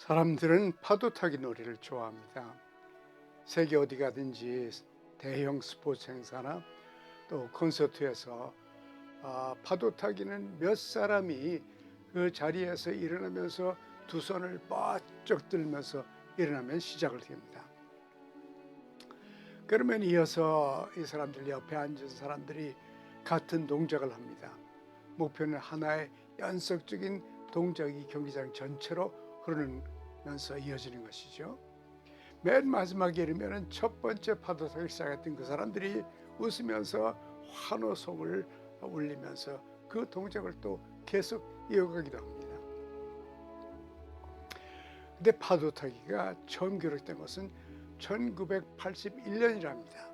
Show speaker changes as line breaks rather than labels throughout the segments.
사람들은 파도 타기 놀이를 좋아합니다. 세계 어디 가든지 대형 스포츠 행사나 또 콘서트에서 아, 파도 타기는 몇 사람이 그 자리에서 일어나면서 두 손을 바쩍 들면서 일어나면 시작을 됩니다. 그러면 이어서 이 사람들 옆에 앉은 사람들이 같은 동작을 합니다. 목표는 하나의 연속적인 동작이 경기장 전체로 흐르면서 이어지는 것이죠. 맨 마지막에 이르면 첫 번째 파도 타기 시작했던 그 사람들이 웃으면서 환호성을 울리면서 그 동작을 또 계속 이어가기도 합니다. 근데 파도 타기가 처음 기록된 것은 1981년이랍니다.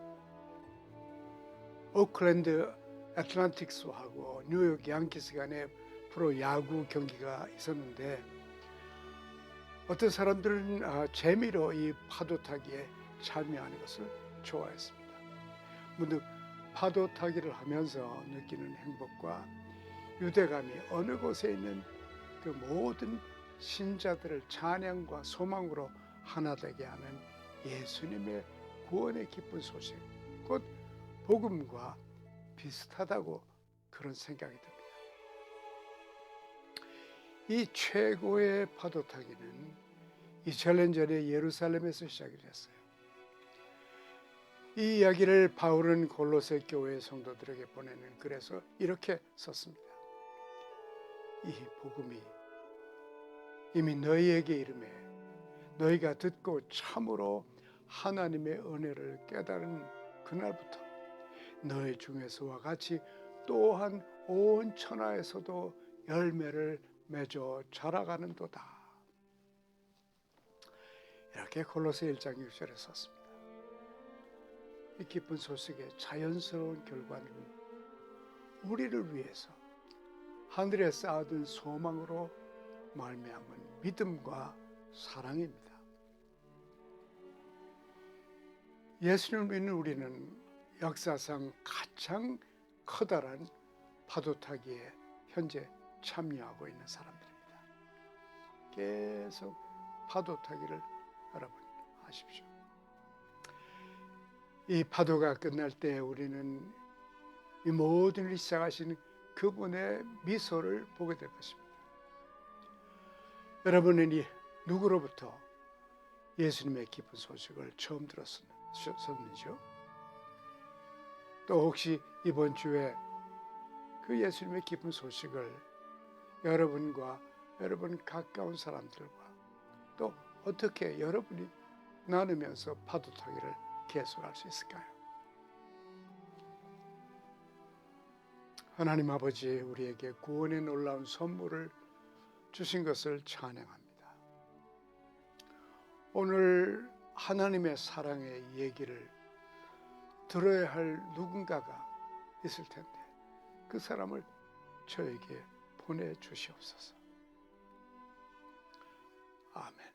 오클랜드 애틀란틱스하고 뉴욕 양키스 간의 프로 야구 경기가 있었는데 어떤 사람들은 아, 재미로 이 파도 타기에 참여하는 것을 좋아했습니다. 문득 파도 타기를 하면서 느끼는 행복과 유대감이 어느 곳에 있는 그 모든 신자들을 찬양과 소망으로 하나 되게 하는 예수님의 구원의 기쁜 소식, 곧 복음과 비슷하다고 그런 생각이 듭니다. 이 최고의 파도 타기는 2000년 전에 예루살렘에서 시작이 됐어요. 이 이야기를 바울은 골로새 교회 성도들에게 보내는 글에서 이렇게 썼습니다. 이 복음이 이미 너희에게 이름에 너희가 듣고 참으로 하나님의 은혜를 깨달은 그날부터 너희 중에서와 같이 또한 온 천하에서도 열매를 맺어 자라가는도다. 이렇게 골로새 1장 6절에 썼습니다. 이 기쁜 소식의 자연스러운 결과는 우리를 위해서 하늘에 쌓아둔 소망으로 말미암은 믿음과 사랑입니다. 예수님을 믿는 우리는 역사상 가장 커다란 파도 타기에 현재 참여하고 있는 사람들입니다. 계속 파도 타기를 여러분 하십시오. 이 파도가 끝날 때 우리는 이 모든 일을 시작하시는 그분의 미소를 보게 될 것입니다. 여러분은 이 누구로부터 예수님의 기쁜 소식을 처음 들었었는지요? 또 혹시 이번 주에 그 예수님의 기쁜 소식을 여러분과 여러분 가까운 사람들과 또 어떻게 여러분이 나누면서 파도 타기를 계속할 수 있을까요? 하나님 아버지 우리에게 구원의 놀라운 선물을 주신 것을 찬양합니다. 오늘 하나님의 사랑의 얘기를 들어야 할 누군가가 있을 텐데 그 사람을 저에게 보내 주시옵소서. 아멘.